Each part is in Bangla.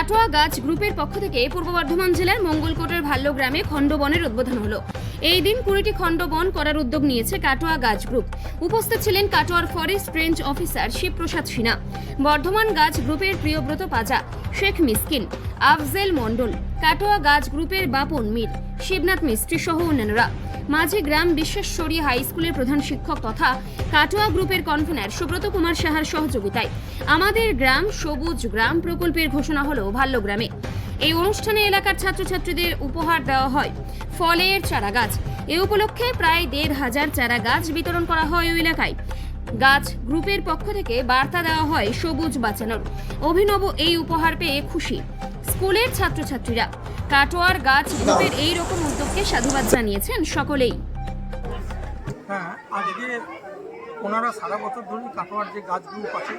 কাটোয়া গাছ গ্রুপের পক্ষ থেকে পূর্ব বর্ধমান জেলার মঙ্গলকোটের ভাল্যগ্রামে খণ্ডবনের উদ্বোধন হলো। এই দিন কুড়িটি খণ্ডবন করার উদ্যোগ নিয়েছে কাটোয়া গাছ গ্রুপ। উপস্থিত ছিলেন কাটোয়ার forest range officer Shibprasad Sinha, Bardhaman গাছ গ্রুপের প্রিয়ব্রত পাজা, শেখ মিসকিন, আফজেল মন্ডল কাটোয়া গাছ গ্রুপের বাপন মীর শিবনাথ মিস্ত্রি সহ অন্যান্যরা। মাঝে গ্রাম বিশ্বেশ্বরী হাই স্কুলের প্রধান শিক্ষক তথা কাটোয়া গ্রুপের কনভেনার সুব্রত কুমার সাহার সহযোগিতায় আমাদের গ্রাম সবুজ গ্রাম প্রকল্পের ঘোষণা হলো ভাল্যগ্রামে। এই অনুষ্ঠানে এলাকার ছাত্রছাত্রীদের উপহার দেওয়া হয়। ফলের চারা গাছ এ উপলক্ষে প্রায় দেড় হাজার চারা গাছ বিতরণ করা হয় ওই এলাকায়। গাছ গ্রুপের পক্ষ থেকে বার্তা দেওয়া হয় সবুজ বাঁচানোর। অভিনব এই উপহার পেয়ে খুশি। স্কুলের ছাত্রছাত্রীরা। কাটোয়ার গাছ গ্রুপের এই রকম উদ্যোগকে সাধুবাদ জানিয়েছেন সকলেই। হ্যাঁ আজকে ওনারা সারা বছর ধরুন কাটোয়ার যে গাছ গ্রুপ আছে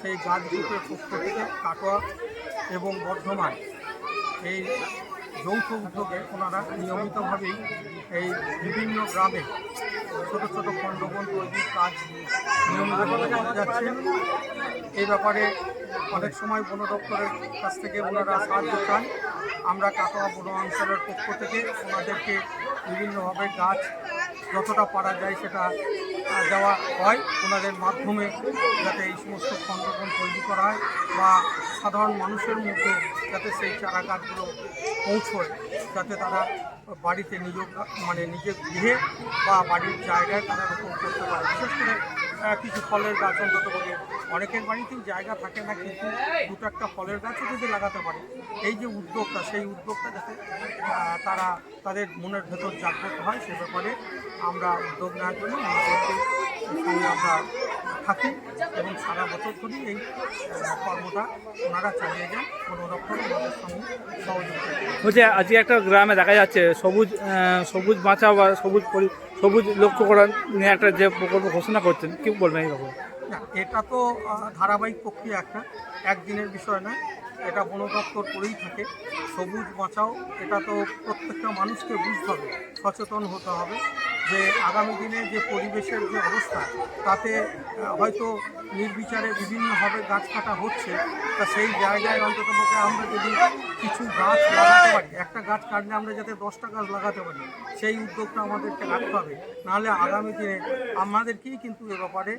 সেই গাছ গ্রুপের পক্ষ থেকে কাটোয়া এবং বর্ধমান এই যৌথ উদ্যোগে ওনারা নিয়মিতভাবেই এই বিভিন্ন গ্রামে ছোট ছোট খণ্ডবন তৈরির কাজ নিয়মিতভাবে করে যাচ্ছে। এই ব্যাপারে অনেক সময় বন দপ্তরের কাছ থেকে ওনারা সাহায্য চান। আমরা কাটোয়া বন অঞ্চলের পক্ষ থেকে ওনাদেরকে বিভিন্নভাবে গাছ যতটা পারা যায় সেটা দেওয়া হয়। ওনাদের মাধ্যমে যাতে এই সমস্ত সংরক্ষণ তৈরি করা হয় বা সাধারণ মানুষের মধ্যে যাতে সেই চারা গাছগুলো পৌঁছয়, যাতে তারা বাড়িতে নিজ মানে নিজের গৃহে বা বাড়ির জায়গায় তারা রোপণ করতে পারে। বিশেষ করে কিছু ফলের গাছ অন্তত করে অনেকের বাড়িতেই জায়গা থাকে না, কিন্তু দুটো একটা ফলের গাছও যদি লাগাতে পারে, এই যে উদ্যোগটা, সেই উদ্যোগটা যাতে তারা তাদের মনের ভেতর জাগ্রত হয়, সে ব্যাপারে আমরা উদ্যোগ নেওয়ার জন্য আমরা থাকি এবং সারা বছর ধরেই এই কর্মটা ওনারা চালিয়ে যান কোনো রকম আমাদের সঙ্গে সহযোগিতা। বলছে আজকে একটা গ্রামে দেখা যাচ্ছে সবুজ সবুজ বাঁচা বা সবুজ সবুজ লক্ষ্য করা নিয়ে একটা যে প্রকল্প ঘোষণা করছেন কি বলবেন এই না এটা তো ধারাবাহিক প্রক্রিয়া একটা একদিনের বিষয় নয় এটা বন দপ্তর করেই থাকে। সবুজ বাঁচাও এটা তো প্রত্যেকটা মানুষকে বুঝতে হবে সচেতন হতে হবে। যে আগামী দিনে যে পরিবেশের যে অবস্থা, তাতে হয়তো নির্বিচারে বিভিন্নভাবে গাছ কাটা হচ্ছে, তা সেই জায়গায় অন্তত আমরা যদি কিছু গাছ লাগাতে পারি, একটা গাছ কাটলে আমরা যাতে দশটা গাছ লাগাতে পারি, সেই উদ্যোগটা আমাদেরকে রাখতে হবে। নাহলে আগামী দিনে আমাদেরকেই কিন্তু এ ব্যাপারে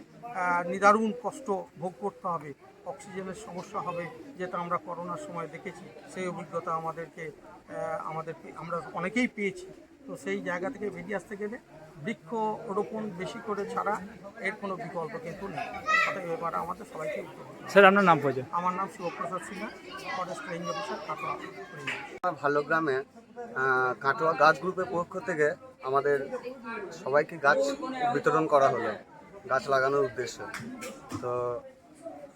নিদারুণ কষ্ট ভোগ করতে হবে। অক্সিজেনের সমস্যা হবে যেটা আমরা করোনার সময় দেখেছি সেই অভিজ্ঞতা আমাদেরকে আমাদের আমরা অনেকেই পেয়েছি। তো সেই জায়গা থেকে বেরিয়ে আসতে গেলে বৃক্ষ রোপণ বেশি করে ছাড়া এর কোনো বিকল্প কিন্তু নেই। অতএব এবারে আমাদের সবাইকে স্যার আপনার নাম পড়ছে আমার নাম Shibprasad Sinha forest range officer Katwa ভালো গ্রামে কাটোয়া গাছ গ্রুপের পক্ষ থেকে আমাদের সবাইকে গাছ বিতরণ করা হলো গাছ লাগানোর উদ্দেশ্যে। তো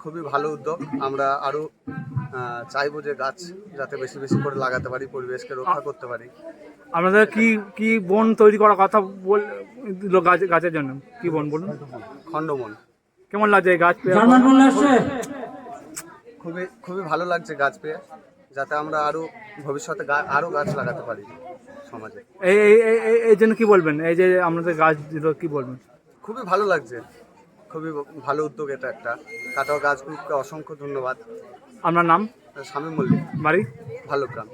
খুবই ভালো উদ্যোগ। আমরা আরও চাইব যে গাছ যাতে বেশি বেশি করে লাগাতে পারি পরিবেশকে রক্ষা করতে পারি। আপনাদের কি কি বন তৈরি করার কথা বল দিল গাছ গাছের জন্য? কি বন বলুন? খণ্ডমন কেমন লাগছে এই গাছ পেয়ে? খুবই খুবই ভালো লাগছে গাছ পেয়ে যাতে আমরা আরও ভবিষ্যতে আরও গাছ লাগাতে পারি সমাজে। এই এই- এই- এই- এই জন্য কি বলবেন? এই যে আপনাদের গাছ দিল কি বলবেন? খুবই ভালো লাগছে। খুবই ভালো উদ্যোগ এটা একটা। কাটাও গাছগুলোকে অসংখ্য ধন্যবাদ। আপনার নাম? স্বামী মল্লিক। বাড়ি? ভালো গ্রাম